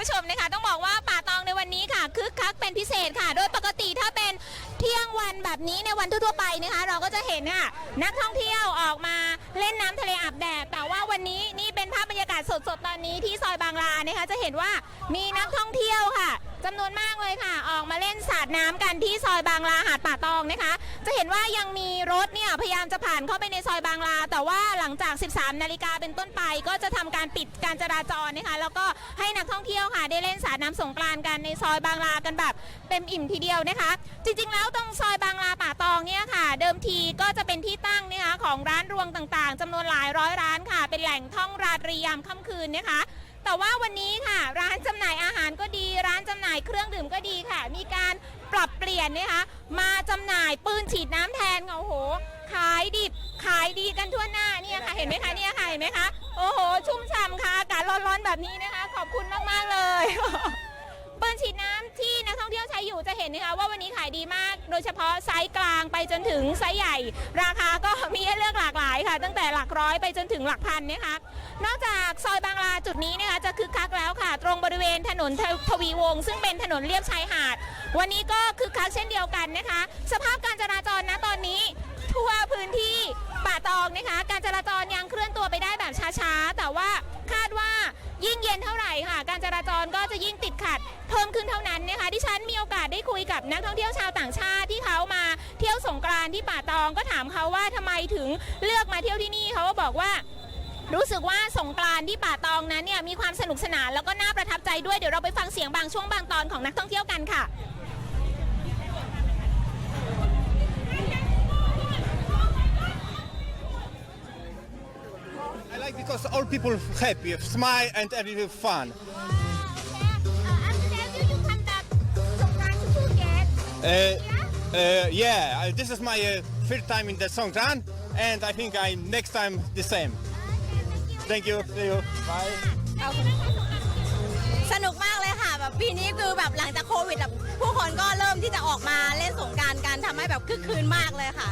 ผู้ชมนะคะ ต้องบอกว่าป่าตองในวันนี้ค่ะคึกคักเป็นพิเศษค่ะ โดยปกติถ้าเป็นเที่ยงวันแบบนี้ในวันทั่วๆไปนะคะ เราก็จะเห็นค่ะนักท่องเที่ยวออกมาเล่นน้ำทะเลอาบแดดแต่ว่าวันนี้นี่เป็นภาพบรรยากาศสดๆตอนนี้ที่ซอยบางลานะคะจะเห็นว่ามีนักท่องเที่ยวค่ะจำนวนมากเลยค่ะ ออกมาเล่นสาดน้ำกันที่ซอยบางลาหาดป่าตองนะคะ จะเห็นว่ายังมีรถเนี่ยพยายามจะผ่านเข้าไปในซอยบางลา แต่ว่าหลัง 13 นาฬิกาเป็นต้นไป ก็จะทำการปิดการจราจรนะคะ แล้วก็ให้นักท่องเที่ยวค่ะ ได้เล่นสาดน้ำสงกรานกันในซอยบางลากันแบบเต็มอิ่มทีเดียวนะคะ จริงๆ แล้วตรงซอยบางลาป่าตองเนี่ยค่ะ เดิมทีก็จะเป็นที่ตั้งนะคะของร้านรวงต่างๆจำนวนหลายร้อยร้านค่ะ เป็นแหล่งท่องราตรียามค่ำคืนนะคะแต่ว่าวันนี้ค่ะ ร้านจำหน่ายอาหารก็ดี ร้านจำหน่ายเครื่องดื่มก็ดีค่ะ มีการปรับเปลี่ยนนะคะมาจำหน่ายปืนฉีดน้ำแทนค่ะโอ้โห ขายดิบขายดีกันทั่วหน้าเนี่ยค่ะเห็นไหมคะเนี่ยค่ะเห็นไหมคะโอ้โหชุ่มฉ่ำค่ะอากาศร้อนๆแบบนี้นะคะ ขอบคุณมากๆเลยปืนฉีดน้ำที่นักท่องเที่ยวใช้อยู่จะเห็นนะคะว่าวันนี้ขายดีมาก โดยเฉพาะไซส์กลางไปจนถึงไซส์ใหญ่ ราคาก็มีให้เลือกหลากหลายค่ะ ตั้งแต่หลักร้อยไปจนถึงหลักพันนะคะนอกจากซอยบางลาจุดนี้นะคะจะคึกคักแล้วค่ะ ตรงบริเวณถนนททวีวงศ์ซึ่งเป็นถนนเลียบชายหาด วันนี้ก็คึกคักเช่นเดียวกันนะคะ สภาพการจราจรณตอนนี้ ทั่วพื้นที่ป่าตองนะคะ การจราจรยังเคลื่อนตัวไปได้แบบช้าๆ แต่ว่าคาดว่ายิ่งเย็นเท่าไหร่ค่ะ การจราจรก็จะยิ่งติดขัดเพิ่มขึ้นเท่านั้นนะคะที่ฉันมีโอกาสได้คุยกับนักท่องเที่ยวชาวต่างชาติที่เขามาเที่ยวสงกรานที่ป่าตองก็ถามเขาว่าทำไมถึงเลือกมาเที่ยวที่นี่เขาก็บอกว่ารู้สึกว่าสงกรานที่ป่าตองนั้นเนี่ยมีความสนุกสนานแล้วก็น่าประทับใจด้วยเดี๋ยวเราไปฟังเสียงบางช่วงบางตอนของนักท่องเที่ยวกันค่ะ like because all people happy, smile and everything fun. Uh, uh, yeah, I- this is my uh, third time in the Songkran, and I think I next time the same. Thank you. See you. Bye. สนุกมากเลยค่ะแบบปีนี้คือแบบหลังจากโควิดแบบผู้คนก็เริ่มที่จะออกมาเล่นสงกรารกันทำให้แบบคึกคืนมากเลยค่ะ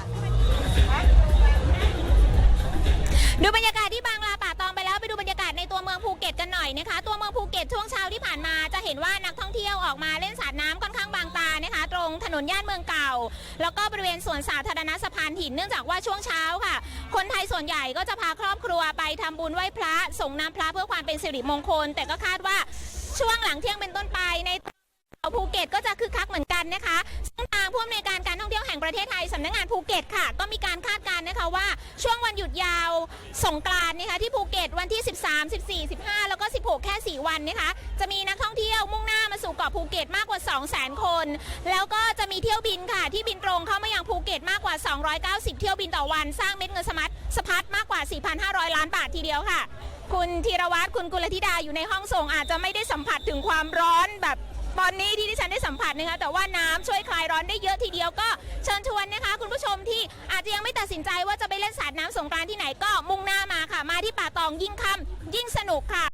ตัวเกตช่วงเช้าที่ผ่านมาจะเห็นว่านักท่องเที่ยวออกมาเล่นสาดน้ำค่อนข้างบางตานะคะ ตรงถนนย่านเมืองเก่า แล้วก็บริเวณสวนสาธารณะสะพานหินเนื่องจากว่าช่วงเช้าค่ะ คนไทยส่วนใหญ่ก็จะพาครอบครัวไปทำบุญไหว้พระส่งน้ำพระเพื่อความเป็นสิริมงคล แต่ก็คาดว่าช่วงหลังเที่ยงเป็นต้นไปในภูเก็ตก็จะคึกคักเหมือนกันนะคะซึ่งทางผู้อำนวยการการท่องเที่ยวแห่งประเทศไทยสำนักงานภูเก็ตค่ะ ก็มีการ การณ์นะคะว่าช่วงวันหยุดยาวสงกรานต์นะคะที่ภูเก็ตวันที่ 13 14 15 แล้วก็ 16 แค่ 4 วันนะคะจะมีนักท่องเที่ยวมุ่งหน้ามาสู่เกาะภูเก็ตมากกว่า 200,000 คน แล้วก็จะมีเที่ยวบินค่ะ ที่บินตรงเข้ามายังภูเก็ตมากกว่า 290 เที่ยวบินต่อวัน สร้างเม็ดเงินสมัดสะพัดมากกว่า 4,500 ล้านบาททีเดียวค่ะ คุณธีรวัตรคุณกุลธิดาอยู่ในห้องส่งอาจจะไม่ได้สัมผัสถึงความร้อนแบบตอนนี้ที่ดิฉันได้สัมผัสนะคะแต่ว่าน้ำช่วยคลายร้อนได้เยอะทีเดียวก็เชิญชวนนะคะ คุณผู้ชมที่ ตัดสินใจว่าจะไปเล่นสาดน้ำสงกรานต์ที่ไหนก็มุ่งหน้ามาค่ะ มาที่ป่าตองยิ่งค่ำยิ่งสนุกค่ะ